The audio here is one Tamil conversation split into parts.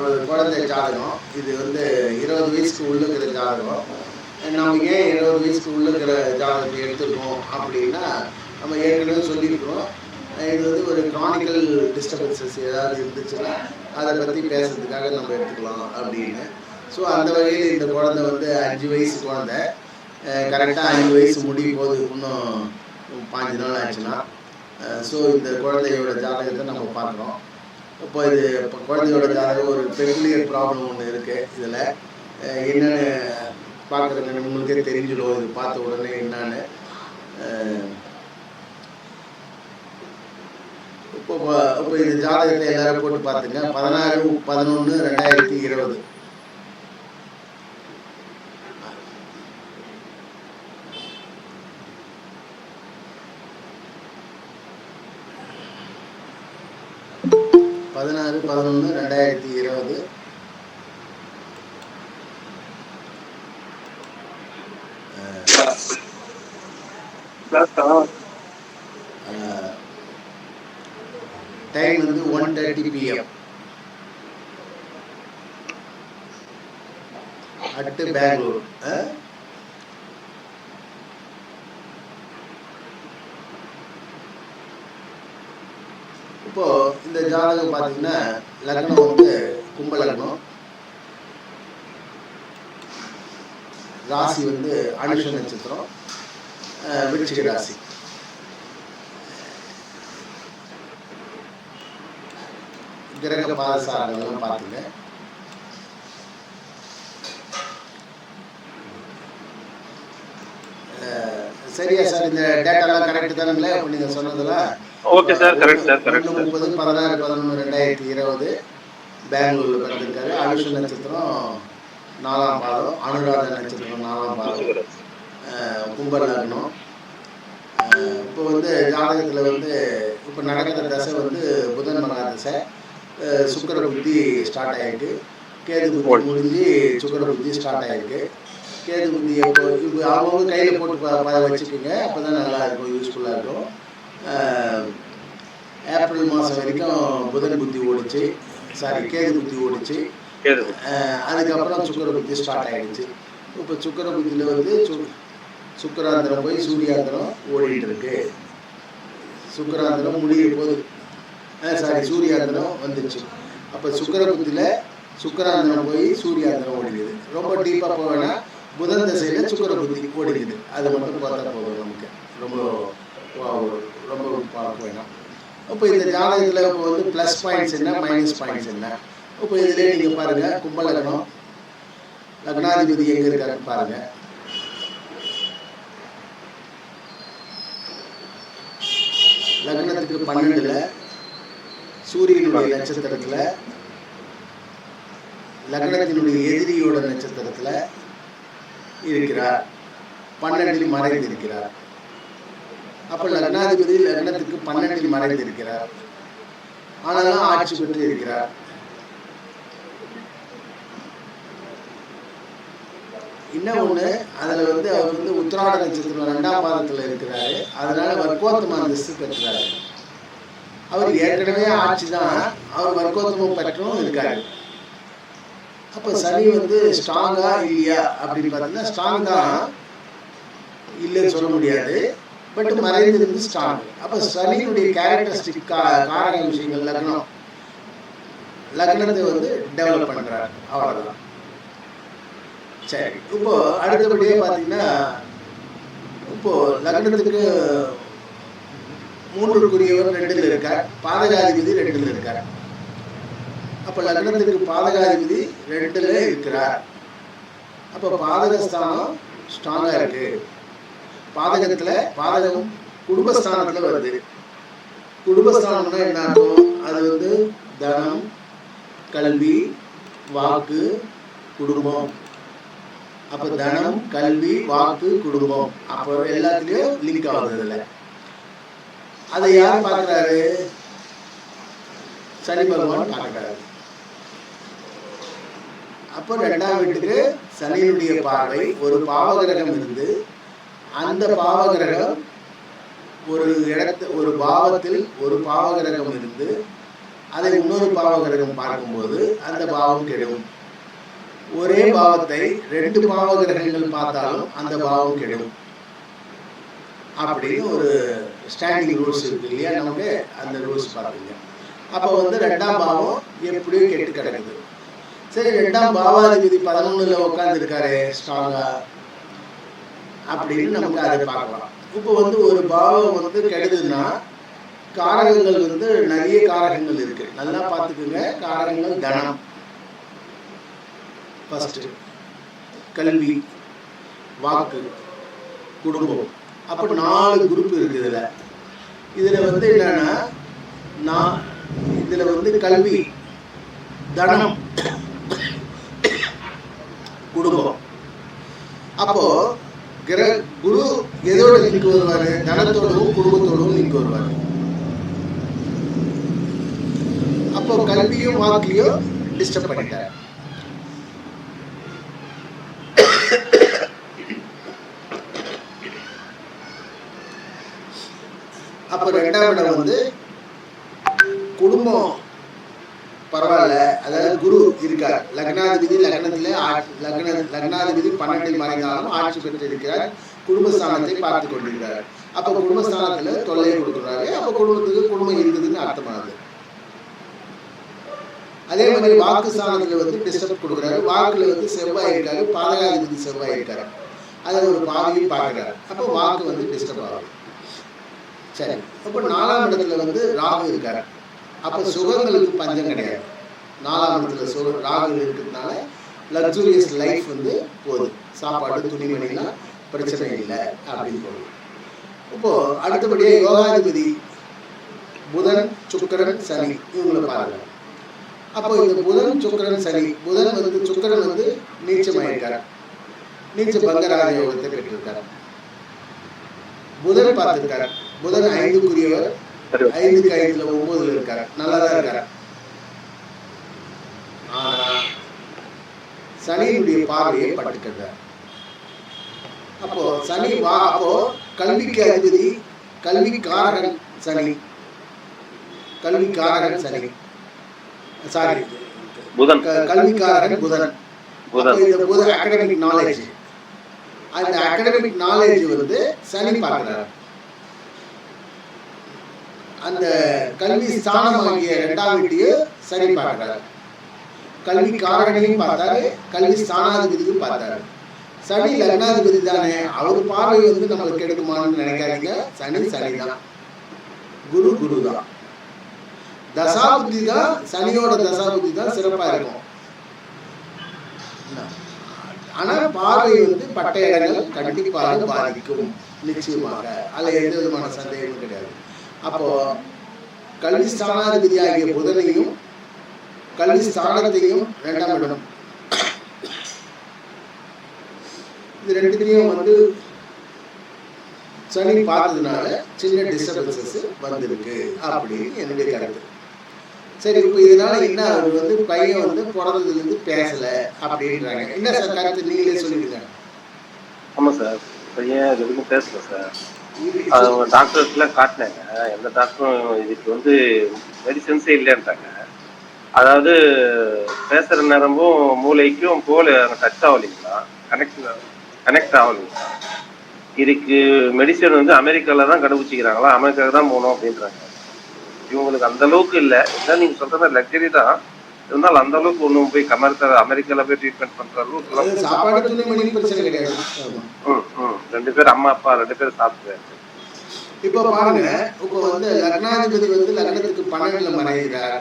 ஒரு குழந்தை ஜாதகம். இது வந்து இருபது வயசுக்கு உள்ளுக்கிற ஜாதகம். நம்ம ஏன் இருபது வயசுக்கு உள்ளுக்கிற ஜாதகத்தை எடுத்துருக்கோம் அப்படின்னா நம்ம ஏற்கனவே சொல்லியிருக்கிறோம். இது வந்து ஒரு கிரானிக்கல் டிஸ்டர்பன்சஸ் ஏதாவது இருந்துச்சுன்னா அதை பற்றி பேசுறதுக்காக நம்ம எடுத்துக்கலாம் அப்படின்னு. ஸோ அந்த வகையில் இந்த குழந்தை வந்து அஞ்சு வயசு குழந்தை. கரெக்டாக அஞ்சு வயசு முடியும் போது இன்னும் பாஞ்சு நாள் ஆச்சுன்னா ஸோ இந்த குழந்தையோட ஜாதகத்தை நம்ம பார்க்குறோம். இப்போ இது இப்போ குழந்தையோட ஜாதகம் ஒரு பெகுலியர் ப்ராப்ளம் ஒன்று இருக்குது இதில் என்னென்னு பார்க்குறதுக்கு உங்களுக்கே தெரிஞ்சிடும். இது பார்த்த உடனே என்னன்னு. இப்போ இப்போ இது ஜாதகத்தை எல்லாரும் போட்டு பார்த்துங்க. பதினாறு பதினொன்று ரெண்டாயிரத்தி இருபது. பதினாறு பதினொன்று ரெண்டாயிரத்தி இருபது. டைம் வந்து one thirty PM at Bengaluru. இப்போ இந்த ஜாதகம் பார்த்தீங்கன்னா லக்னம் வந்து கும்ப லக்னம். ராசி வந்து அனுஷ நட்சத்திரம். விருச்சிக ராசி. கிரக பாதசாரங்கள்லாம் பார்த்துங்க. சரியா சார் இந்த டேட்டாலாம் கரெக்ட் தானுங்களே? அப்படி நீங்கள் சொன்னதெல்லாம் okay sir correct sir correct sir. முப்பது பதினாறு பதினொன்று ரெண்டாயிரத்தி இருபது பெங்களூர்ல பிறந்திருக்காரு. அனுஷ நட்சத்திரம் நாலாம் பாதம் அனுராத நட்சத்திரம் நாலாம் பாதம். கும்ப லக்னம் இப்போ வந்து ஜாதகத்தில் வந்து இப்போ நடக்கிற தசை வந்து புதன் மகா தசை. சுக்கிர புத்தி ஸ்டார்ட் ஆயிருக்கு. கேது புத்தி முடிஞ்சு சுக்கிர புத்தி ஸ்டார்ட் ஆயிருக்கு. கேது புத்தி எப்போ இப்போ அவங்க கையில் போட்டு வச்சுக்கோங்க. அப்போ தான் நல்லா இருக்கும் யூஸ்ஃபுல்லாக இருக்கும். ஏப்ரல் மாதம் வரைக்கும் புதன் புத்தி ஓடிச்சு. சாரி கேது புத்தி ஓடிச்சு. அதுக்கப்புறம் சுக்கர புத்தி ஸ்டார்ட் ஆயிடுச்சு. இப்போ சுக்கர புத்தியில் வந்து சு- சுக்கராந்திரம் போய் சூரியாந்திரம் ஓடிட்டு இருக்கு சுக்கராந்திரம் முடிய போது சாரி சூரியாந்திரம் வந்துச்சு. அப்போ சுக்கர புத்தியில் சுக்கராந்திரம் போய் சூரியாந்திரம் ஓடிடுது. ரொம்ப டீப்பாக போவேன்னா புதன் தசையில் சுக்கர புத்தி ஓடிடுது. அது மட்டும் பார்த்தா போதும் நமக்கு. ரொம்ப ரொம்ப வேணாம் இப்போ இந்த ஜாதகத்தில் இப்போ வந்து ப்ளஸ் பாயிண்ட்ஸ் என்ன மைனஸ் பாயிண்ட்ஸ் என்ன? இப்போ இதிலே நீங்கள் பாருங்கள் கும்ப லக்னம். லக்னாதிபதி எங்கே இருக்காருன்னு பாருங்கள் லக்னத்துக்கு பன்னெண்டுல சூரியனுடைய நட்சத்திரத்தில் லக்னத்தினுடைய எதிரியோட நட்சத்திரத்தில் இருக்கிறார். பன்னெண்டில் மறைந்திருக்கிறார். அப்போ லக்னாதிபதி லக்னத்துக்கு பன்னெண்டில் மறைந்திருக்கிறார் ஆனாலும் ஆட்சி பெற்று இருக்கிறார். இன்னும் ஒன்று அதில் வந்து அவர் வந்து உத்திராட நட்சத்திரம் ரெண்டாம் பாதத்தில் இருக்கிறாரு. அதனால வர்க்கோத்தம அந்தஸ்து பெற்றாரு. அவர் ஏற்கனவே ஆட்சி தான் அவர் வர்க்கோத்தமம் பெற்றும் இருக்காரு. அப்போ சனி வந்து ஸ்ட்ராங்கா இல்லையா அப்படின்னு பார்த்தீங்கன்னா ஸ்ட்ராங் தான் இல்லைன்னு சொல்ல முடியாது. பட் மறைந்திருந்து ஸ்ட்ராங் அப்போ சனியினுடைய கேரக்டரிஸ்டிக் காரக விஷயங்கள் லக்னம். லக்னத்தை வந்து டெவலப் பண்ணுறாரு அவ்வளோதான் சரி இப்போ அடுத்தபடியே பார்த்தீங்கன்னா இப்போ லக்னத்துக்கு மூன்றுக்குரியவர் ரெண்டில் இருக்கார். பாதகாதிபதி ரெண்டில் இருக்கார். அப்போ லக்னத்துக்கு பாதகாதிபதி ரெண்டில் இருக்கிறார். அப்போ பாதகஸ்தானம் ஸ்ட்ராங்காக இருக்கு. பாதகத்துல பாதகம் குடும்பஸ்தானத்துல வருது. குடும்பஸ்தானம்னா என்ன ஆகும் அது வந்து தனம் கல்வி வாக்கு குடும்பம். அப்ப தனம் கல்வி வாக்கு குடும்பம். அப்ப எல்லாத்துலயும் லிங்க் ஆகுது இதில் அதை யார் பார்க்குறாரு? சனி பகவான் பார்க்குறாரு. அப்போ ரெண்டாம் வீட்டுக்கு சனியினுடைய பார்வை ஒரு பாவகிரகம் இருந்து அந்த பாவகிரகம் ஒரு இடத்து ஒரு பாவத்தில் ஒரு பாவகிரகம் இருந்து அதை இன்னொரு பாவகிரகம் பார்க்கும்போது அந்த பாவம் கெடும். ஒரே பாவத்தை ரெண்டு பாவகிரகங்கள் பார்த்தாலும் அந்த பாவம் கெடும். அப்படின்னு ஒரு ஸ்டாண்டிங் ரூல்ஸ் இருக்கு இல்லையா? நமக்கு அந்த ரூல்ஸ் பார்ப்பீங்க. அப்போ வந்து ரெண்டாம் பாவம் எப்படியோ கெட்டு கிடக்குது. சரி ரெண்டாம் பாவாதிபதி பதினொன்னுல உட்காந்துருக்காரு ஸ்ட்ராங்கா அப்படின்னு நமக்கு அதை பார்க்கலாம். இப்போ வந்து ஒரு பாவம் வந்து கெடுதுன்னா காரகங்கள் வந்து நிறைய காரகங்கள் இருக்கு. நல்லா பார்த்துக்குங்க. காரகங்கள் தனம் ஃபர்ஸ்ட் கல்வி வாக்கு குடும்பம். அப்போ நாலு குரூப் இருக்கு இதுல. இதுல வந்து என்னன்னா நான் இதுல வந்து கல்வி தனம் குடும்பம். அப்போ கிர குரு எதோட லிங்க் வருவார்? தனத்தோடவும் குடும்பத்தோடவும் லிங்க் வருவார். அப்போ கல்வியும் வாக்கையும் டிஸ்டர்ப் பண்ணிட்டார். அப்போ ரெண்டாம் இடம் வந்து குடும்பம் பரவாயில்ல அதாவது குரு இருக்கார் லக்னாதிபதி லக்னத்திலே லக்ன லக்னாதிபதி பன்னெண்டில் மறைந்தாலும் ஆட்சி பெற்றிருக்கிறார். குடும்பஸ்தானத்தை பார்த்து கொண்டிருக்கிறார். அப்போ குடும்பஸ்தானத்துல தொல்லை கொடுக்குறாரு. அப்போ குடும்பத்துக்கு குடும்பம் இருக்குதுன்னு அர்த்தமாகுது அதே மாதிரி வாக்கு ஸ்தானத்துல வந்து டிஸ்டர்ப் கொடுக்குறாரு. வாக்குல வந்து செவ்வாய் இருக்காரு. பாதகாதிபதி செவ்வாய் இருக்காரு. அதை ஒரு பாவியும் பார்க்குறாரு. அப்போ வாக்கு வந்து டிஸ்டர்ப் ஆகுது. சரி. அப்போ நாலாம் இடத்துல வந்து ராகு இருக்காரு. அப்போ சுகங்களுக்கு பஞ்சம் கிடையாது. நாலாம் இடத்துல சுக ராகு இருக்கிறதுனால லக்ஸூரியஸ் லைஃப் வந்து போகுது. சாப்பாடு துணிமணிலாம் பிரச்சனை இல்லை அப்படின்னு போகுது. இப்போ அடுத்தபடியே யோகாதிபதி புதன் சுக்கரன் சனி இவங்களை பாருங்க. அப்போ இந்த புதன் சுக்கரன் சனி புதன் வந்து சுக்கரன் வந்து நீச்சமாயிருக்கார். நீச்ச பங்கராக யோகத்தை பெற்றிருக்கார். புதன் பார்த்திருக்காரு. புதன் ஐந்துக்குரியவர் ஐந்துக்கு ஐந்துல ஒன்பதுல இருக்காரு. நல்லாதான் இருக்கார். சனியினுடைய பார்வையை பட்டுக்கிறார் அப்போ சனி வா அப்போ கல்விக்கு அதிபதி கல்வி காரகன் சனி. கல்வி காரகன் சனி. சாரி புதன். கல்விக்காரகன் புதன். இந்த புதன் அகாடமிக் நாலேஜ் அந்த அகாடமிக் நாலேஜ் வந்து சனி பார்க்கிறார். அந்த கல்வி ஸ்தானமாகிய இரண்டாம் வீட்டையும் சனி பார்க்கிறார். கல்வி காரகனையும் பார்த்தாரு கல்வி ஸ்தானாதிபதியும் பார்த்தாரு. சனி லக்னாதிபதி தானே அவர் பார்வை வந்து நம்மளுக்கு எடுக்குமான்னு நினைக்காதீங்க. சனி சனி தான் குரு குரு தான் தசாபுத்தி தான் சனியோட தசாபுத்தி தான் சிறப்பா இருக்கும். ஆனா பார்வை வந்து பட்ட இடங்கள் கண்டிப்பாக பாதிக்கும் நிச்சயமாக. அதுல எந்த விதமான சந்தேகமும் கிடையாது. அப்போ கல்வி ஸ்தானாதிபதி ஆகிய புதனையும் கல்வி ஸ்தானத்தையும் இரண்டாம் இடம் இது ரெண்டுத்தையும் வந்து சனி பார்த்ததுனால சின்ன டிஸ்டர்பன்சஸ் வந்திருக்கு அப்படின்னு என்னுடைய கருத்து. சரி இப்போ இதனால என்ன அவர் வந்து பையன் வந்து பிறந்ததுல இருந்து பேசல அப்படின்றாங்க. என்ன சார் கருத்து? நீங்களே சொல்லிடுங்க ஆமா சார். பையன் இது வரைக்கும் பேசல சார். டாக்டர்ஸ்லாம் காட்டினாங்க. எந்த டாக்டரும் இதுக்கு வந்து மெடிசன்ஸே இல்லைன்றாங்க. அதாவது பேசுற நேரமும் மூளைக்கும் போல டச் ஆகலைங்களா? கனெக்ட் கனெக்ட் ஆகலைங்களா? இதுக்கு மெடிசன் வந்து அமெரிக்கால தான் கண்டுபிடிச்சிக்கிறாங்களா? அமெரிக்காவுக்கு தான் போகணும் அப்படின்றாங்க. இவங்களுக்கு அந்த அளவுக்கு இல்லை. இதான் நீங்க சொல்ற மாதிரி லக்ஸரி தான். இருந்தாலும் அந்த அளவுக்கு ஒன்றும் போய் கமர்த்த அமெரிக்கால போய் ட்ரீட்மெண்ட் பண்ற அளவுக்கு. ரெண்டு பேரும் அம்மா அப்பா ரெண்டு பேரும் சாப்பிட்டு இப்போ பாருங்க இப்போ வந்து லக்னாதிபதி வந்து லக்னத்துக்கு பன்னெண்டுல மறைகிறார்.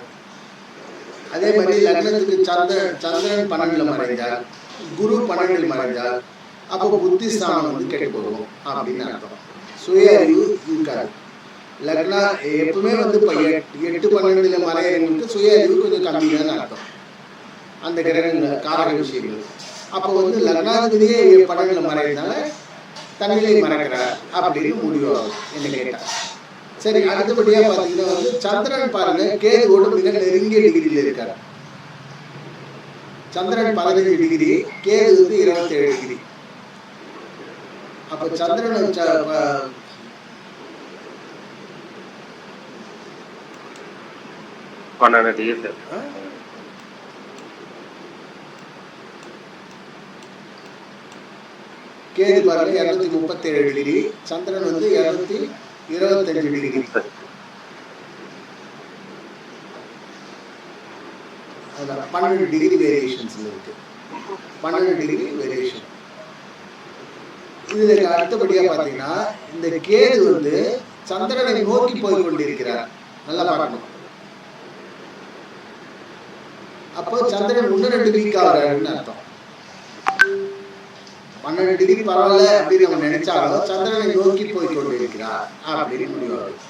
அதே மாதிரி லக்னத்துக்கு சந்திர சந்திரன் பன்னெண்டுல மறைந்தார். குரு பன்னெண்டில் மறைந்தார். அப்போ புத்திஸ்தானம் வந்து கெட்டு போகும். அப்படின்னு அர்த்தம். சுய அறிவு இருக்காது. லக்னா எப்பவுமே வந்து இப்போ எட்டு எட்டு பன்னெண்டுல மறைகிறவங்களுக்கு சுய அறிவு கொஞ்சம் கம்மி தான் அர்த்தம். அந்த கிரகங்கள் காரக விஷயங்கள். அப்போ வந்து லக்னாதிபதியே பன்னெண்டுல மறைகிறதுனால தன்னிலை மறக்கிறார் அப்படின்னு முடிவாகும் என்ன கேட்டா. சரி அடுத்தபடியா பாத்தீங்கன்னா வந்து சந்திரன் பாருங்க கேதுவோட மிக நெருங்கிய டிகிரியில இருக்காரு. சந்திரன் பதினஞ்சு டிகிரி கேது வந்து இருபத்தி ஏழு டிகிரி. அப்ப சந்திரன் பன்னெண்டு டிகிரி? கேது பாருங்க இருநூத்தி முப்பத்தி ஏழு டிகிரி. சந்திரன் வந்து இருநூத்தி இருபத்தஞ்சு டிகிரி அதான் பன்னெண்டு டிகிரி வேரியேஷன்ஸ் இருக்கு. பன்னெண்டு டிகிரி வேரியேஷன் இதுல அடுத்தபடியா பாத்தீங்கன்னா இந்த கேது வந்து சந்திரனை நோக்கி போய் கொண்டிருக்கிறார். நல்லா பார்க்கணும். அப்போ சந்திரன் இன்னும் ரெண்டு வீக் ஆகிறாருன்னு அர்த்தம். பன்னெண்டு டிகிரி பரவாயில்ல அப்படின்னு நம்ம நினைச்சாலும் சந்திரனை நோக்கி போய் கொண்டிருக்கிறார் அப்படின்னு முடிவாகுது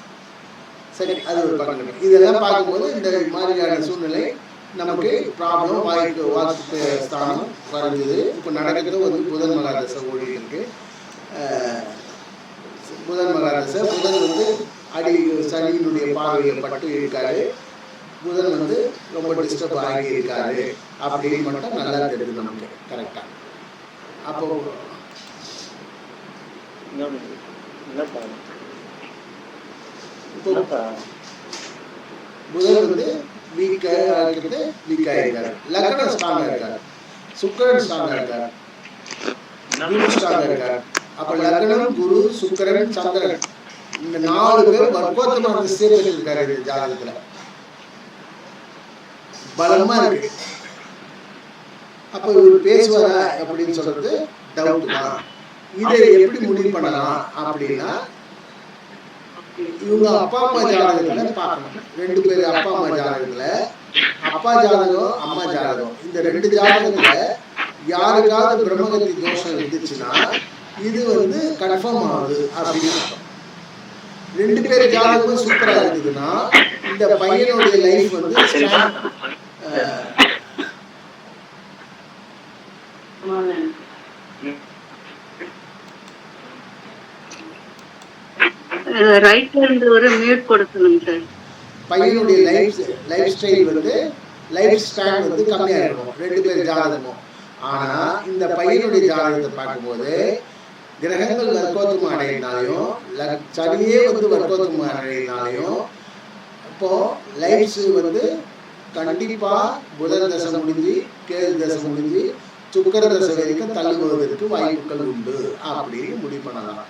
சரி அது ஒரு பக்கம் இதெல்லாம் பார்க்கும்போது இந்த மாதிரியான சூழ்நிலை நமக்கு ப்ராப்ளம் வாய்ப்பு வாக்கு ஸ்தானம் வருது இப்போ நடக்கிறது வந்து புதன் மகாதசை ஊழியர்களுக்கு புதன் மகாதசை புதன் வந்து அடி சனியினுடைய பார்வையை பட்டு இருக்காரு. புதன் வந்து ரொம்ப டிஸ்டர்ப் ஆகி இருக்காரு அப்படின்னு மட்டும் நல்லா தெரியுது நமக்கு. கரெக்டாக அப்போ புதன் வந்து வீக் ஆகிறது வீக் ஆகிருக்காரு லக்னம் ஸ்ட்ராங்காக இருக்காரு. சுக்கிரன் ஸ்ட்ராங்காக இருக்காரு. குரு ஸ்ட்ராங்காக இருக்காரு. அப்ப லக்னம் குரு சுக்கிரன் சந்திரன். இந்த நாலு பேர் வர்க்கோத்தமான ஸ்டேஜில் இருக்காரு ஜாதகத்துல. பலமா இருக்கு. அப்ப இவர் பேசுவாரா அப்படின்னு சொல்றது டவுட் தான். இதை எப்படி முடிவு பண்ணலாம் அப்படின்னா இவங்க அப்பா அம்மா ஜாதகத்துல பார்க்கணும். ரெண்டு பேர் அப்பா அம்மா ஜாதகத்துல அப்பா ஜாதகம் அம்மா ஜாதகம். இந்த ரெண்டு ஜாதகத்துல யாருக்காவது பிரம்மகத்தி தோஷம் இருந்துச்சுன்னா இது வந்து கன்ஃபார்ம் ஆகுது அப்படின்னு ரெண்டு பேர் ஜாதகமும் சூப்பரா இருக்குதுன்னா இந்த பையனுடைய லைஃப் வந்து ரைட்ல இருந்து ஒரு மியூட் கொடுக்கணும் சார் பையனுடைய லைஃப் லைஃப் ஸ்டைல் வந்து லைஃப் ஸ்பேன் வந்து கம்மியா இருக்கும். ரெண்டு பேர் ஜாதகமும் ஆனா இந்த பையனுடைய ஜாதகத்தை பார்க்கும்போது கிரகங்கள் வர்க்கோத்தம அடையினாலையும் சனியே வந்து வர்க்கோத்தம அடையினாலையும் இப்போ லைஃப்ஸ் வந்து கண்டிப்பா புதன் தசை முடிஞ்சு கேது தசை முடிஞ்சு சுக்கர தசை வரைக்கும் தள்ளுவதற்கு வாய்ப்புகள் உண்டு. அப்படின்னு முடிவு பண்ணலாம்.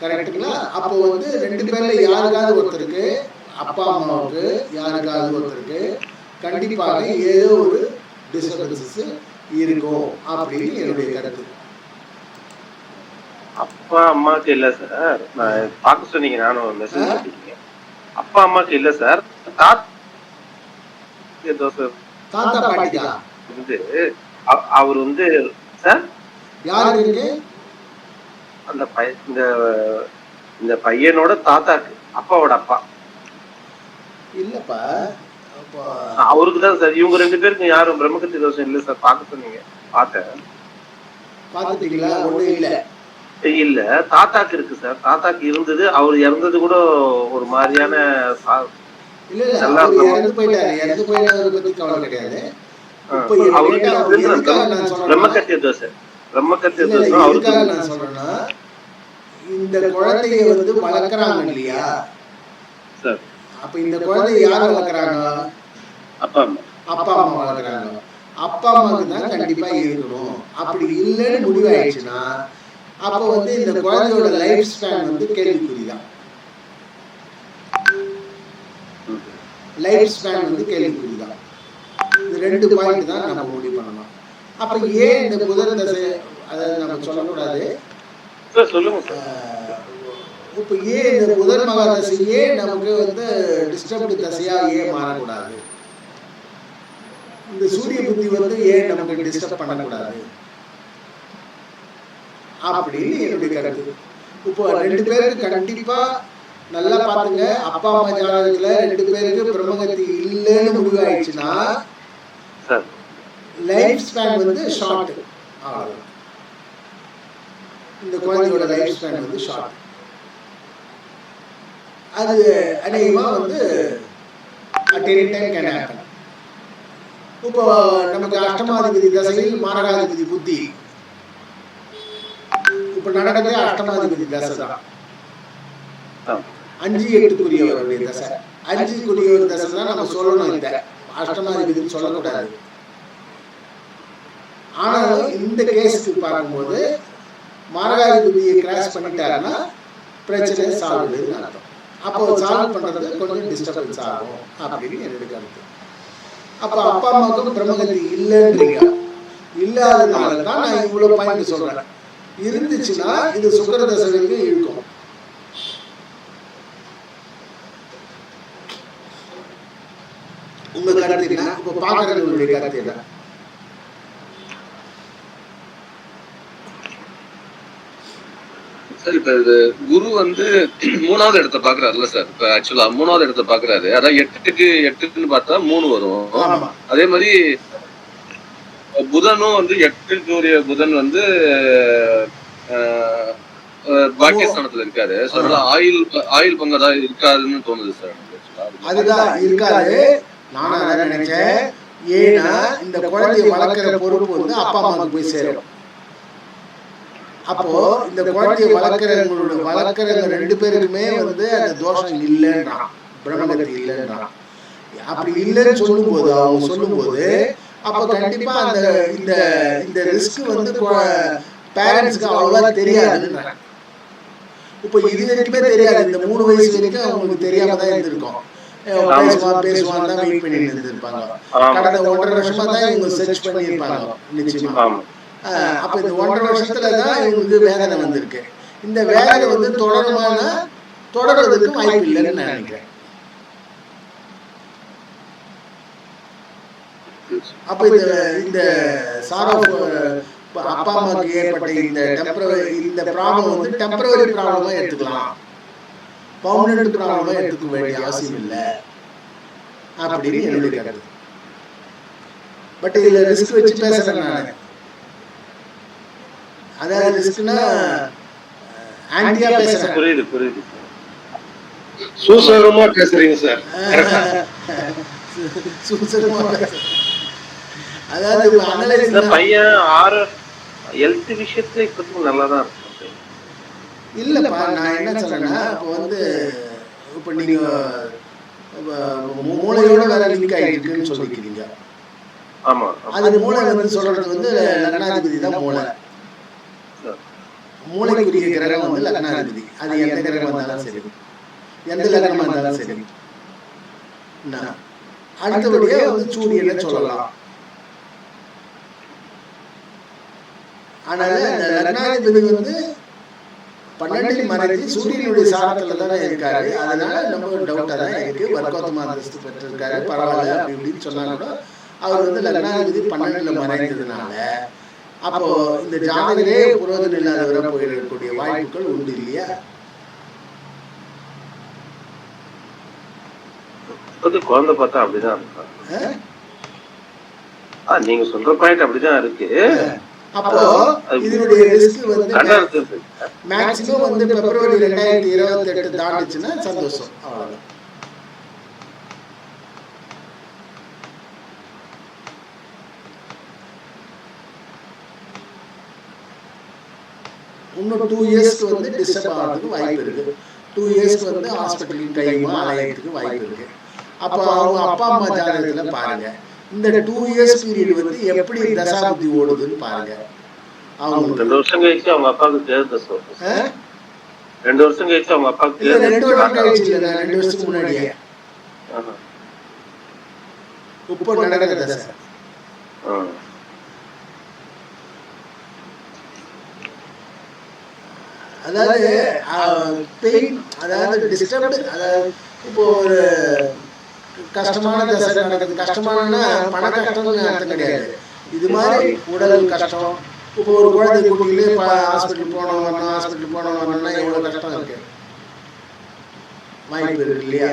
கரெக்ட்டுங்களா அப்போ வந்து ரெண்டு பேர்ல யாருக்காவது ஒருத்தருக்கு அப்பா அம்மாவுக்கு யாருக்காவது ஒருத்தருக்கு கண்டிப்பாக ஏதோ ஒரு டிஸ்டர்பன்சஸ் இருக்கும் அப்படின்னு என்னுடைய கருத்து. அப்பா அம்மாக்கு இல்ல சார் நான் பார்க்க சொன்னீங்க நானும் மெசேஜ் பண்ணிருக்கீங்க அப்பா அம்மாக்கு இல்ல சார் தாத்தா பாட்டிக்கா? வந்து அவர் வந்து சார் யாருக்கு இருக்கு அந்த பைய இந்த இந்த பையனோட தாத்தாக்கு அப்பாவோட அப்பா. இல்லப்பா. அவருக்கு தான் சார் இவங்க ரெண்டு பேருக்கும் யாரும் பிரம்மகத்தி தோஷம் இல்ல சார் பார்க்க சொன்னீங்க. பார்த்தேன். பார்த்துட்டீங்களா? ஒண்ணும் இல்ல. இல்ல. தாத்தாக்கு இருக்கு சார் தாத்தாக்கு இருந்தது. அவர் இறந்தது கூட ஒரு மாதிரியான இல்ல இல்ல. இறந்து போயிட்டாரு. இறந்து போயிட்டாரு பத்தி கவலை கிடையாது. இந்த குழந்தைய வந்து வளர்க்குறாங்க இல்லையா? அப்ப இந்த குழந்தைய யார் வளர்க்குறாங்க? அப்பா அம்மா. அப்பா அம்மா வளர்க்குறாங்க. அப்பா அம்மாவுக்கு தான் கண்டிப்பா இருக்கணும். அப்படி இல்லைன்னு முடிவாயிடுச்சுன்னா அப்போ வந்து இந்த குழந்தையோட லைஃப் ஸ்பேன் வந்து கேள்விக்குறிதான். லைஃப் ஸ்பேன் வந்து கேள்விக்குறிதான் இது ரெண்டு பாயிண்ட் தான் நம்ம முடிவு பண்ணணும். அப்ப ஏன் இந்த புதன் தசை அதை நம்ம சொல்லக்கூடாது? இப்போ ஏன் இந்த புதன் மகா நமக்கு வந்து டிஸ்டர்ப்டு தசையா ஏன் மாறக்கூடாது? இந்த சூரிய புத்தி வந்து ஏன் நமக்கு டிஸ்டர்ப் பண்ணக்கூடாது? அப்படின்னு என்னுடைய கருத்து. இப்போ ரெண்டு பேருக்கு கண்டிப்பா நல்லா பாத்துங்க அப்பா அம்மா ஜாதகத்துல ரெண்டு பேருக்கு பிரம்மகத்தி இல்லைன்னு முடிவாயிடுச்சுன்னா லைஃப் ஸ்பேன் வந்து ஷார்ட் அவ்வளவுதான் இந்த குழந்தையோட லைஃப் ஸ்பேன் வந்து ஷார்ட் அது அநேகமாக வந்து at any time can happen இப்போ நமக்கு அஷ்டமாதிபதி தசையில் மாரகாதிபதி புத்தி. இப்போ நடக்கிறதே அஷ்டமாதிபதி தசை தான். அஞ்சு எட்டுக்குரியவருடைய தசை. அஞ்சுக்குரியவர் தசை தான் நம்ம சொல்லணும் இந்த. அஷ்டமா சொல்லக்கூடாது. ஆனாலும் இந்த கேஸுக்கு பார்க்கும்போது மாரகாதிபதியை கிராஸ் பண்ணிட்டாருன்னா பிரச்சனை சால்வ்டுன்னு அர்த்தம். அப்போ சால்வ் பண்றது கொஞ்சம் டிஸ்டர்பன்ஸ் ஆகும் அப்படின்னு என்னுடைய கருத்து. அப்போ அப்பா அம்மாவுக்கும் பிரம்மகதி இல்லைன்றீங்க. இல்லாதனால தான் நான் இவ்வளவு பாயிண்ட் சொல்றேன். இருந்துச்சுன்னா இது சுக்கர தசை வரைக்கும் இருக்கும் உங்க கருத்து என்ன? இப்ப பாக்குறவங்களுடைய கருத்து என்ன? சார் இப்ப இது குரு வந்து மூணாவது இடத்த பாக்குறாருல்ல சார். இப்ப ஆக்சுவலா மூணாவது இடத்த பாக்குறாரு. அதான் எட்டுக்கு எட்டுக்குன்னு பார்த்தா மூணு வரும். அதே மாதிரி புதனும் வந்து எட்டுக்கு உரிய புதன் வந்து பாக்கியஸ்தானத்துல இருக்காரு. So, அதனால ஆயில் ஆயில் பங்கு தான் இருக்காதுன்னு தோணுது சார். அதுதான் இருக்காது நானும் அதான் நினைச்சேன். ஏன்னா இந்த குழந்தைய வளர்க்கிற பொறுப்பு வந்து அப்பா அம்மாவுக்கு போய் சேரும். அப்போ இந்த குழந்தைய வளர்க்குறவங்களோட வளர்க்குறவங்க ரெண்டு பேருக்குமே வந்து அந்த தோஷம் இல்லைன்றான் பிரம்மகத்தி இல்லைன்றான் அப்படி இல்லைன்னு சொல்லும்போது அவங்க சொல்லும்போது அப்போ கண்டிப்பா அந்த இந்த இந்த ரிஸ்க் வந்து பேரண்ட்ஸ்க்கு அவ்வளவா தெரியாதுன்றாங்க. இப்போ இது வரைக்குமே தெரியாது. இந்த மூணு வயசு வரைக்கும் அவங்களுக்கு தெரியாம தான் இருந்திருக்கும். பேசுவான் பேசுவான் தான் வெயிட் பண்ணி இருந்திருப்பாங்க. கடந்த ஒன்றரை வருஷமா தான் இவங்க சர்ச் பண்ணியிருப்பாங்க. நிச்சயமா. அப்ப இந்த ஒன்றரை வருஷத்துல தான் இவங்களுக்கு வேதனை வந்திருக்கு. இந்த வேதனை வந்து தொடருமான தொடர்றதுக்கு வாய்ப்பு இல்லைன்னு நான் நினைக்கிறேன். அப்ப இந்த இந்த சாரோ அப்பா அம்மாவுக்கு ஏற்பட்ட இந்த டெம்பரவரி இந்த ப்ராப்ளம் வந்து டெம்பரவரி ப்ராப்ளமா எடுத்துக்கலாம். பர்மனன்ட் ப்ராப்ளமா எடுத்துக்க வேண்டிய அவசியம் இல்லை அப்படின்னு என்னுடைய கருத்து. பட் இதுல ரிஸ்க் வச்சு பேசுறேன் நான். அதாவது ரிஸ்க்னா ஆன்டியா பேசுறேன் புரியுது புரியுது. சூசகமா பேசுறீங்க சார். அதாவது அனலைஸ் இந்த பையன் ஆறு ஹெல்த் விஷயத்துல இப்போதைக்கு நல்லா தான் இருக்கும் இல்லப்பா நான் என்ன சொல்றேன்னா இப்போ வந்து இப்போ நீங்க மூளையோட வேற லிங்க் ஆயிட்டுருக்குன்னு சொல்லிக்கிறீங்க. ஆமா அது மூளை வந்து சொல்றது வந்து லக்னாதிபதி தான் மூளை. மூளைக்குரிய கிரகம் வந்து லக்னாதிபதி. அது எந்த கிரகம் வந்தாலும் சரி. எந்த லக்னமா இருந்தாலும் சரி? அடுத்தபடியா வந்து சூரியனை சொல்லலாம். அதனால அந்த லக்னாதிபதி வந்து பன்னெண்டில் மறைஞ்சு சூரியனுடைய சாரத்துல தானே இருக்காரு. அதனால நம்ம டவுட்டா தான் இருக்கு. வர்க்கோத்தமா அந்தஸ்து பெற்றிருக்காரு. பரவாயில்ல அப்படி இப்படின்னு சொன்னா கூட அவர் வந்து லக்னாதிபதி பன்னெண்டுல மறைந்ததுனால அப்போ இந்த ஜாதகரே புரோதனம் இல்லாதவரை போயிடக்கூடிய வாய்ப்புகள் உண்டு இல்லையா? குழந்தை பார்த்தா அப்படிதான் நீங்க சொல்ற பாயிண்ட் அப்படிதான் இருக்கு. அப்போ இதனுடைய ரிஸ்க் வந்து மேக்சிமம் வந்து பிப்ரவரி ரெண்டாயிரத்தி இருபத்தி எட்டு தாண்டுச்சுன்னா சந்தோஷம். அவ்வளவுதான். இன்னும் டூ இயர்ஸ்க்கு வந்து டிஸ்டர்ப் ஆகிறதுக்கு வாய்ப்பு இருக்கு. டூ இயர்ஸ்க்கு வந்து ஹாஸ்பிட்டலுக்கு கையுமா அலையறதுக்கு வாய்ப்பு இருக்கு. அப்போ அவங்க அப்பா அம்மா ஜாதகத்துல பாருங்க. இந்த டூ இயர்ஸ் பீரியட் வந்து எப்படி தசாபுத்தி ஓடுதுன்னு பாருங்க. அவங்க ரெண்டு வருஷம் கழிச்சு அவங்க அப்பாவுக்கு தேர்தல்? ரெண்டு வருஷம் கழிச்சு அவங்க அப்பாவுக்கு இல்ல ரெண்டு வருஷம் கழிச்சு ரெண்டு வருஷத்துக்கு முன்னாடியே. இப்போ அதாவது பெயின் அதாவது டிஸ்டர்ப்டு அதாவது இப்போ ஒரு கஷ்டமான தசை நடக்குது. கஷ்டமானன்னா பண கஷ்டம்னு அர்த்தம் கிடையாது. இது மாதிரி உடல் கஷ்டம். இப்போ ஒரு குழந்தை கூட்டிட்டு ஹாஸ்பிட்டல் போனோம் வரணும் ஹாஸ்பிட்டல் போனோம் வரணும்னா எவ்வளோ கஷ்டம் இருக்கு? வாய்ப்பு இருக்கு இல்லையா.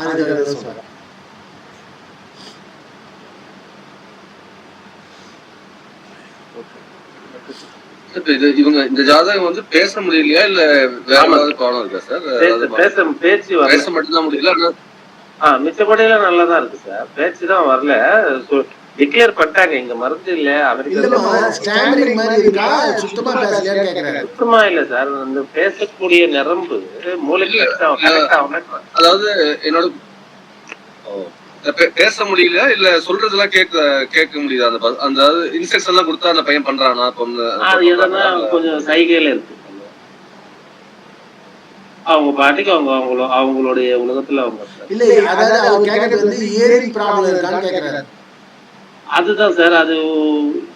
அதுக்காக சொல்றேன் இப்ப இது இவங்க இந்த ஜாதகம் வந்து பேச முடியலையா? இல்ல வேற. ஏதாவது இருக்கா சார்? பேச பேச பேச்சு பேச மட்டும்தான் முடியல ஆ மிச்சப்படியெல்லாம் நல்லா தான் இருக்கு சார். பேச்சு தான் வரல டிக்ளேர் பண்ணிட்டாங்க. இங்க மருந்து இல்ல. இல்லம்மா அமெரிக்கா ஸ்டாமரிங் மாதிரி இருக்கா? சுத்தமா இல்ல சார். அந்த பேசக்கூடிய நரம்பு மூளைக்கு அதாவது என்னோட பேச முடியல இல்ல சொல்றதெல்லாம் கேட்க கேட்க முடியுது? அந்த அந்த இன்ஸ்ட்ரக்ஷன் எல்லாம் கொடுத்தா அந்த பையன் பண்றானா? பொண்ணு அது கொஞ்சம் சைகையில இருக்கு. அவங்க பாட்டுக்கு அவங்க அவங்களோ அவங்களுடைய உலகத்துல அவங்க. இல்ல அதாவது அவர் கேக்குறது வந்து இயரிங் ப்ராப்ளம் இருக்கான்னு கேக்குறாரு அதுதான் சார் அது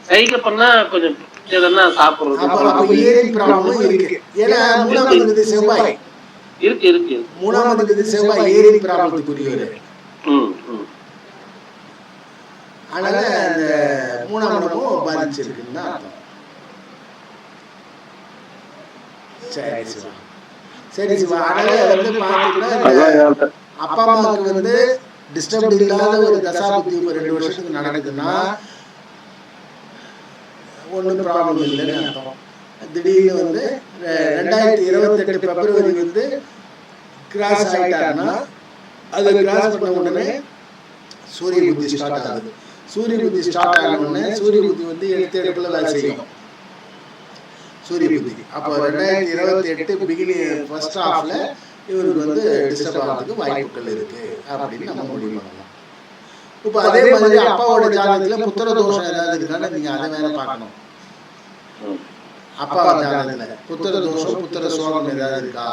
சைகை பண்ணா கொஞ்சம் எதனா சாப்பிடுறது. அப்ப இயரிங் ப்ராப்ளமும் இருக்கு. ஏன்னா மூணாவது விதி செவ்வாய். இருக்கு இருக்கு இருக்கு. மூணாவது விதி செவ்வாய் இயரிங் ப்ராப்ளத்துக்குரியவர் அதனால அந்த மூணாம் இடமும் பாதிச்சிருக்குன்னு தான் அர்த்தம். சரி சிவா. சரி சிவா அதனால வந்து பாத்தீங்கன்னா இந்த அப்பா அம்மாவுக்கு வந்து டிஸ்டர்ப் இல்லாத ஒரு தசாபுத்தி ஒரு ரெண்டு வருஷத்துக்கு நடக்குதுன்னா ஒன்றும் ப்ராப்ளம் இல்லைன்னு அர்த்தம். திடீர்னு வந்து ரெண்டாயிரத்தி இருபத்தெட்டு பிப்ரவரி வந்து கிராஸ் ஆயிட்டாருன்னா அதை கிராஸ் பண்ண உடனே சூரிய புத்தி ஸ்டார்ட் ஆகுது. சூரிய புத்தி ஸ்டார்ட் ஆன உடனே சூரிய புத்தி வந்து எடுத்து எடுப்புல வேலை செய்யும். சூரிய புத்தி. அப்போ ரெண்டாயிரத்தி இருபத்தி எட்டு பிகினிங் ஃபர்ஸ்ட் ஹாஃப்ல இவருக்கு வந்து டிஸ்டர்ப் ஆகிறதுக்கு வாய்ப்புகள் இருக்கு அப்படின்னு நம்ம முடிவு பண்ணலாம். இப்போ அதே மாதிரி அப்பாவோட ஜாதகத்துல புத்திர தோஷம் ஏதாவது இருக்கான்னு நீங்க அதை வேற பார்க்கணும். ம். அப்பா ஜாதகத்துல புத்திர தோஷம் புத்திர சோகம் ஏதாவது இருக்கா?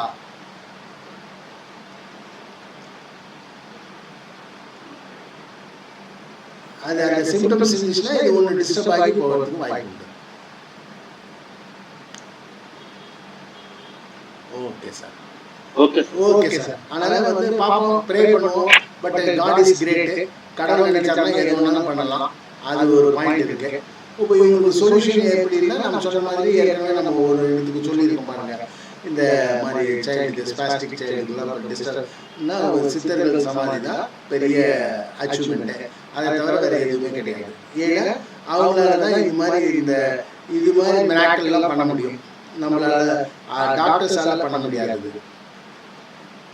அது அந்த சிம்டம்ஸ் இருந்துச்சுன்னா இது ஒன்று டிஸ்டர்ப் ஆகி போகிறதுக்கு வாய்ப்பு உண்டு. Okay sir okay sir okay sir அதனால வந்து பாப்போம் ப்ரே பண்ணுவோம். பட் காட் இஸ் கிரேட் கடவுள் எது வேணாலும் பண்ணலாம். அது ஒரு பாயிண்ட் இருக்கு. இப்போ இவங்களுக்கு சொல்யூஷன் எப்படின்னா நம்ம சொன்ன மாதிரி ஏற்கனவே நம்ம ஒரு இதுக்கு சொல்லியிருக்கோம் பாருங்க. இந்த மாதிரி சைல்டு ஸ்பாஸ்டிக் சைல்டுலாம் டிஸ்டர்ப்னா ஒரு சித்தர்கள் சமாதி தான் பெரிய அச்சீவ்மெண்ட்டு அதை தவிர வேற எதுவுமே கிடையாது. ஏன்னா அவங்களால தான் இது மாதிரி இந்த இது மாதிரி மிராக்கிள் எல்லாம் பண்ண முடியும். நம்மளால டாக்டர்ஸால பண்ண முடியாது.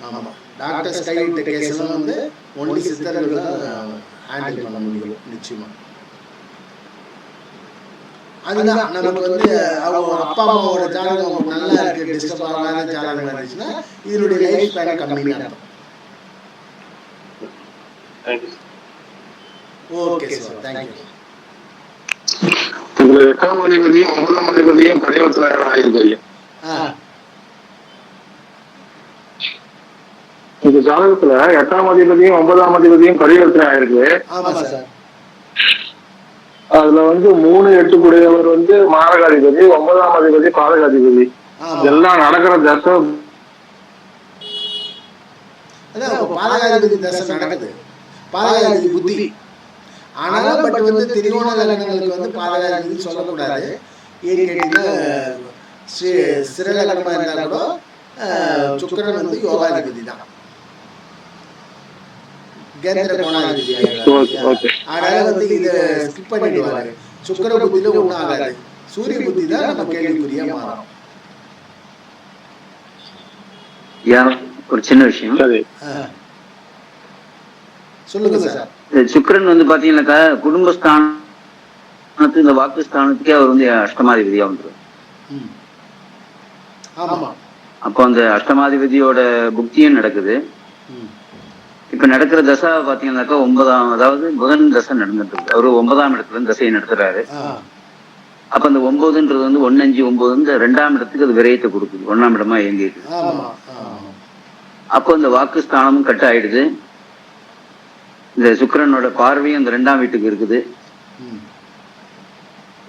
ஆமாம் டாக்டர்ஸ் கைவிட்ட கேஸ் எல்லாம் வந்து ஒன்லி சித்தர்கள் தான் ஹேண்டில் பண்ண முடியும். நிச்சயமா. அதுதான் நமக்கு வந்து அவங்க அப்பா அம்மாவோட ஜாதகம் நல்லா இருக்கு டிஸ்டர்ப் ஆகாத ஜாதகம் இருந்துச்சுன்னா இதனுடைய லைஃப் ஸ்பேன் அர்த்தம் thank you okay sir thank you இதுல எட்டாம் அதிபதியும் ஒன்பதாம் அதிபதியும் பரிவர்த்தனை இந்த ஜாதகத்துல எட்டாம் அதிபதியும் ஒன்பதாம் அதிபதியும் பரிவர்த்தனை ஆயிருக்கு அதுல வந்து மூணு எட்டு கூடியவர் வந்து மாரகாதிபதி ஒன்பதாம் அதிபதி பாதகாதிபதி. இதெல்லாம் நடக்கிற தசை. பாதகாதிபதி தசை நடக்குது. பாதகாதிபதி புத்தி. ஆனாலும் பட் வந்து திரிகோண லக்னங்களுக்கு வந்து பாதகாதிபதி சொல்லக்கூடாது. ஸ்ரீ சிறலக்னமாக இருந்தால் கூட ஆஹ், சுக்கிரன் வந்து யோகாதிபதி தான். கேந்திர கோணாதிபதி. அதனால வந்து இதை ஸ்கிப் பண்ணிடுவாரு. சுக்கிர புத்தியில ஒன்றும் ஆகாது. சூரிய புத்தி தான் நம்ம கேள்விக்குறியா மாறும். ஒரு சின்ன விஷயம். சொல்லுங்க சார். சுக்கிரன் வந்து பாத்தீங்கன்னாக்கா குடும்பஸ்தானத்து இந்த வாக்குஸ்தானத்துக்கே அவர் வந்து அஷ்டமாதிபதியா. ஆமா. அப்போ அந்த அஷ்டமாதிபதியோட புக்தியும் நடக்குது. ம். இப்ப நடக்கிற தசை பாத்தீங்கன்னாக்கா ஒன்பதாம் அதாவது புதன் தசை நடந்துட்டு இருக்கு அவரு ஒன்பதாம் இடத்துல இருந்து தசையை நடத்துறாரு. ஆ. அப்ப அந்த ஒன்பதுன்றது வந்து ஒன்னு அஞ்சு ஒன்பது இந்த ரெண்டாம் இடத்துக்கு அது விரயத்தை கொடுக்குது. ஒன்னாம் இடமா இயங்கிட்டு இருக்கு. ஆமா. ஆமா. அப்போ இந்த வாக்குஸ்தானமும் கட் ஆயிடுது இந்த சுக்கிரனோட பார்வையும் அந்த ரெண்டாம் வீட்டுக்கு இருக்குது.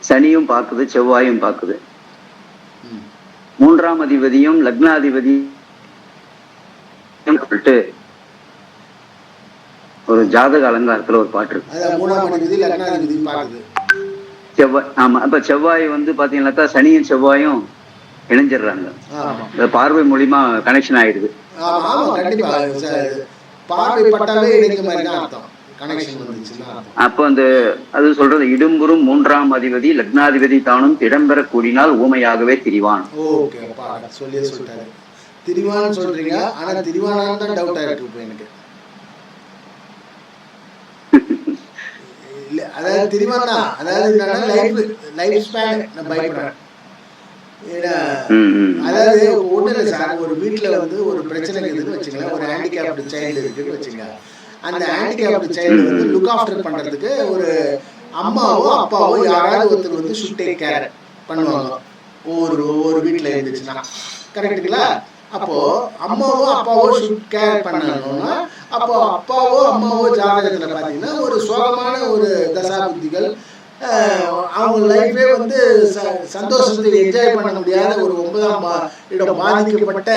சனியும் பார்க்குது செவ்வாயும் பார்க்குது. மூன்றாம் அதிபதியும் லக்னாதிபதி சொல்லிட்டு ஒரு ஜாதக அலங்காரத்துல ஒரு பாட்டு இருக்கு. செவ்வாய் ஆமா அப்ப செவ்வாய் வந்து பாத்தீங்கன்னாக்கா சனியும் செவ்வாயும் இணைஞ்சிடுறாங்க. இந்த பார்வை மூலியமா கனெக்ஷன் ஆயிடுது. ஆமா ஆமா கண்டிப்பா சார் பார்வை பட்டாவே இணைஞ்ச மாதிரி தான் அர்த்தம். அப்போ அந்த அது சொல்றது இடும்புறும் மூன்றாம் அதிபதி லக்னாதிபதி தானும் இடம்பெற கூடினால் ஊமையாகவே திரிவான். திரிவான்னு சொல்றீங்க ஆனா திரிவானான்னு தான் டவுட்டா இருக்கு இப்போ எனக்கு. அதாவது திரிவம் தான். அதாவது லைஃப் லைஃப் ஸ்பேன் பயப்படுறேன். அதாவது ஒன்றும் சார் ஒரு வீட்டில் வந்து ஒரு பிரச்சனை இருக்குதுன்னு வச்சுங்களேன் ஒரு ஹேண்டிகேப்டு சைல்டு இருக்குன்னு வச்சுங்க அந்த ஹேண்டிகேப்டு சைல்டு வந்து லுக் ஆஃப்டர் பண்ணுறதுக்கு ஒரு அம்மாவோ அப்பாவோ யாராவது ஒருத்தர் வந்து ஷுட் டேக் கேர் பண்ணுவாங்க. ஒவ்வொரு ஒவ்வொரு வீட்டில் இருந்துச்சுன்னா. கரெக்டுங்களா அப்போ அம்மாவோ அப்பாவோ ஷுட் கேர் பண்ணணும்னா அப்போ அப்பாவோ அம்மாவோ ஜாதகத்தில் பார்த்தீங்கன்னா ஒரு சோகமான ஒரு தசாபுத்திகள் அவங்க லைஃபே வந்து ச- என்ஜாய் பண்ண முடியாத ஒரு ஒன்பதாம் இடம் பாதிக்கப்பட்ட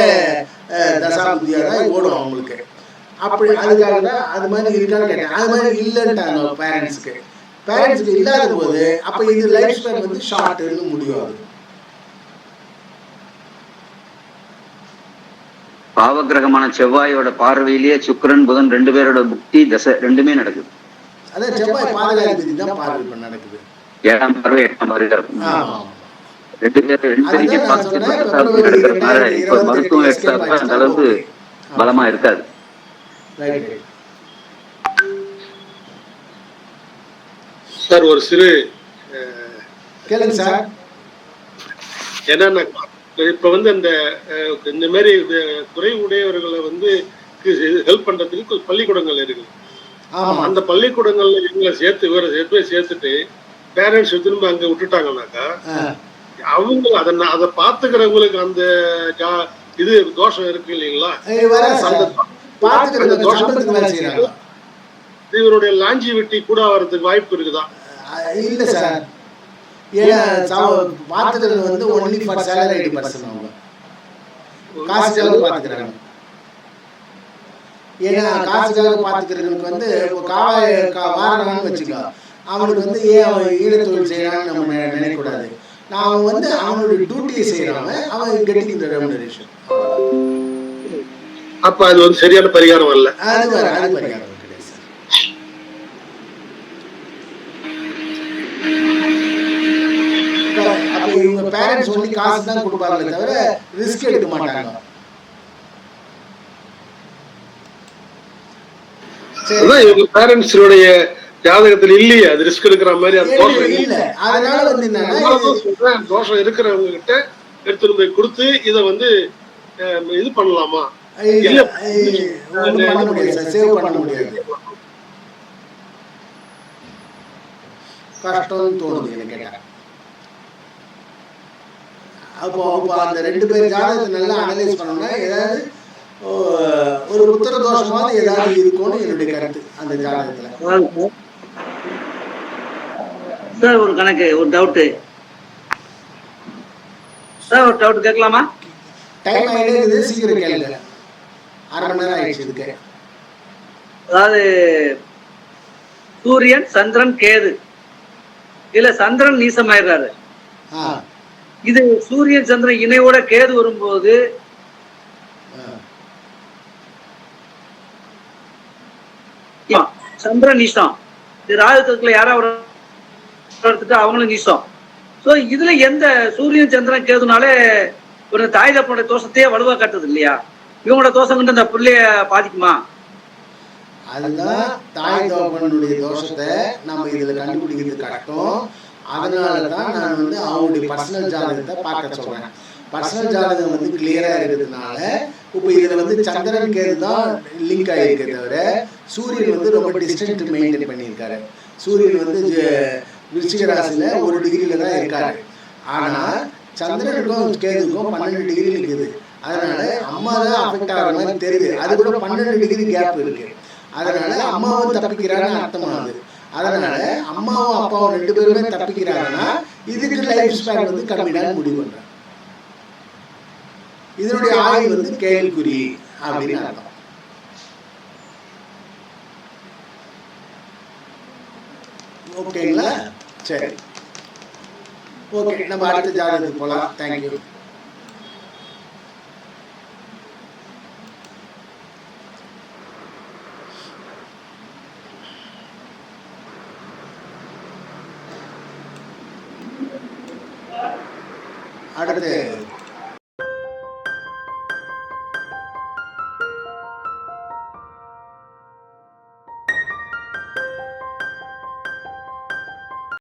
ஆஹ், தசாபுத்தியாக தான் ஓடும் அவங்களுக்கு. அப்படி அதுக்காக தான் அது மாதிரி இருக்கான்னு கேட்டேன். அது மாதிரி இல்லைன்ட்டாங்க பேரண்ட்ஸுக்கு பேரண்ட்ஸுக்கு இல்லாத போது அப்போ இது லைஃப் ஸ்டைல் வந்து ஷார்ட்டுன்னு முடியாது பாவகிரகமான செவ்வாயோட பார்வையிலேயே சுக்கிரன் புதன் ரெண்டு பேரோட புக்தி தசை ரெண்டுமே நடக்குது. அதான் செவ்வாய் பாதகாதிபதி தான் பார்வை இப்ப நடக்குது. ஏழாம் பார்வை எட்டாம் பார்வை ரெண்டு பேரும் மருத்துவம் அந்த அளவுக்கு பலமா இருக்காது. சார் ஒரு சிறு கேளுங்க சார். என்னன்னா இப்ப வந்து அந்த இந்த மாதிரி குறை உடையவர்களை வந்து ஹெல்ப் பண்றதுக்கு கொஞ்சம் பள்ளிக்கூடங்கள் இருக்கு ஆமா. அந்த பள்ளிக்கூடங்கள்ல இவங்களை சேர்த்து இவரை சேர்த்து சேர்த்துட்டு பேரண்ட்ஸ் திரும்ப அங்க விட்டுட்டாங்கன்னாக்கா ஆ. அவங்க அதை அதை பாத்துக்கிறவங்களுக்கு அந்த இது தோஷம் இருக்கு இல்லைங்களா? இவருடைய லாஞ்சி வெட்டி கூட வரதுக்கு வாய்ப்பு இருக்குதா? இல்ல சார். பாத்துக்கிறது வந்து ஒன்லி ஃபார் சேலரி பர்சன் அவங்க. காசுக்காக பாத்துக்கிறாங்க. ஏன்னா காசுக்காக பாத்துக்கிறவனுக்கு வந்து இப்போ காவாய் கா- வாரணம்னு வச்சுக்கோ. அவனுக்கு வந்து ஏன் அவன் ஈழத்தொழில் செய்யறான்னு நம்ம நினை- நினைக்கக்கூடாது. நான் அவன் வந்து அவனுடைய டியூட்டியை செய்யறவன் அவன் கெட்டிங் இந்த ரெமுனரேஷன் அப்ப அது வந்து சரியான பரிகாரம் அல்ல. அது வேற அது பரிகாரம் இவங்க பேரண்ட்ஸ் ஒன்லி காசு தான் கொடுப்பாங்களே தவிர ரிஸ்க் எடுக்க மாட்டாங்க. அதான் இவங்க பேரண்ட்ஸுடைய ஜாதகத்துல இல்லையே அது ரிஸ்க் எடுக்கிற மாதிரி அந்த தோஷம் இல்ல, அதனால வந்து என்னன்னா தோஷம் இருக்கிறவங்க கிட்ட எடுத்துட்டு போய் கொடுத்து இத வந்து இது பண்ணலாமா? இல்ல பண்ண முடியாது. சேவ் பண்ண முடியாது. கஷ்டம்னு தோணுது எனக்கு கேட்டா. அப்போ அப்போ அந்த ரெண்டு பேர் ஜாதகத்தை நல்லா அனலைஸ் பண்ணோம்னா ஏதாவது ஒரு புத்திர தோஷமாவது ஏதாவது இருக்கும்னு என்னுடைய கருத்து அந்த ஜாதகத்துல. சார் ஒரு கணக்கு ஒரு டவுட்டு சார் ஒரு டவுட் கேட்கலாமா? டைம் ஆகிடுது சீக்கிரம் கேளுங்க. அரை மணி நேரம் ஆயிடுச்சு இதுக்கு. அதாவது சூரியன் சந்திரன் கேது. இல்ல சந்திரன் நீசமாயிடுறாரு. இது சூரியன் சந்திரன் இணையோட கேது வரும்போது ஆ. ஆ, சந்திரன் நீசம் இது ராஜதத்துல யாராவது எடுத்துட்டு அவங்களும் நீசம் சோ இதுல எந்த சூரியன் சந்திரன் கேதுனாலே ஒரு தாய் தப்பனோட தோஷத்தையே வலுவா காட்டுது இல்லையா? இவங்களோட தோஷம் கொண்டு அந்த பிள்ளைய பாதிக்குமா? அதுதான் தாய் தோப்பனுடைய தோஷத்தை நம்ம இதுல கண்டுபிடிக்கிறது கஷ்டம் அதனால தான் நான் வந்து அவங்களுடைய பர்சனல் ஜாதகத்தை பார்க்க சொல்றேன். பர்சனல் ஜாதகம் வந்து கிளியரா இருக்கிறதுனால இப்போ இதுல வந்து சந்திரன் கேது தான் லிங்க் ஆகிருக்கே தவிர சூரியன் வந்து ரொம்ப டிஸ்டன்ட் மெயின்டைன் பண்ணியிருக்காரு. சூரியன் வந்து ஜ- விருச்சிக ஒரு டிகிரியில தான் இருக்காரு. ஆனா சந்திரனுக்கும் கேதுக்கும் பன்னெண்டு டிகிரி இருக்குது. அதனால அம்மா தான் அஃபெக்ட் ஆகிற மாதிரி தெரியுது. அது கூட பன்னெண்டு டிகிரி கேப் இருக்கு. அதனால அம்மாவும் தப்பிக்கிறான்னு அர்த்தமாகுது அதனால அம்மாவும் அப்பாவும் ரெண்டு பேருமே தப்பிக்கிறாங்கன்னா இதுக்கு லைஃப் ஸ்பேன் வந்து கம்மிடான்னு முடிவு பண்ணுறாங்க இதனுடைய ஆயுள் வந்து கேள்விக்குறி அப்படின்னு அர்த்தம். ஓகேங்களா? சரி. ஓகே நம்ம அடுத்த ஜாதகத்துக்கு போகலாம். தேங்க்யூ